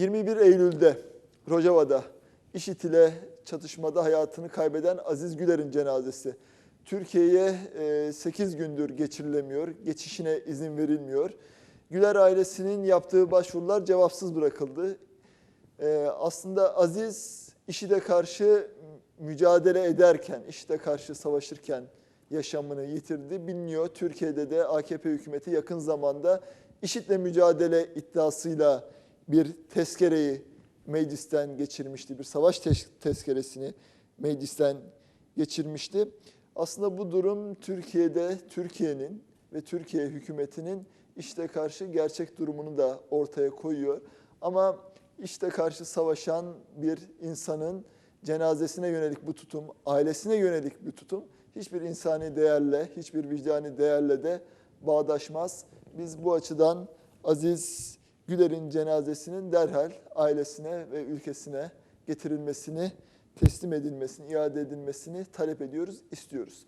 21 Eylül'de Rojava'da IŞİD ile çatışmada hayatını kaybeden Aziz Güler'in cenazesi Türkiye'ye 8 gündür geçirilemiyor, geçişine izin verilmiyor. Güler ailesinin yaptığı başvurular cevapsız bırakıldı. Ee, aslında Aziz IŞİD'e karşı mücadele ederken, IŞİD'e karşı savaşırken yaşamını yitirdi. Biliniyor Türkiye'de de AKP hükümeti yakın zamanda IŞİD'le mücadele iddiasıyla bir tezkereyi meclisten geçirmişti. Bir savaş tezkeresini meclisten geçirmişti. Aslında bu durum Türkiye'de Türkiye'nin ve Türkiye hükümetinin işte karşı gerçek durumunu da ortaya koyuyor. Ama işte karşı savaşan bir insanın cenazesine yönelik bu tutum, ailesine yönelik bir tutum hiçbir insani değerle, hiçbir vicdani değerle de bağdaşmaz. Biz bu açıdan Aziz Güler'in cenazesinin derhal ailesine ve ülkesine getirilmesini, teslim edilmesini, iade edilmesini talep ediyoruz, istiyoruz.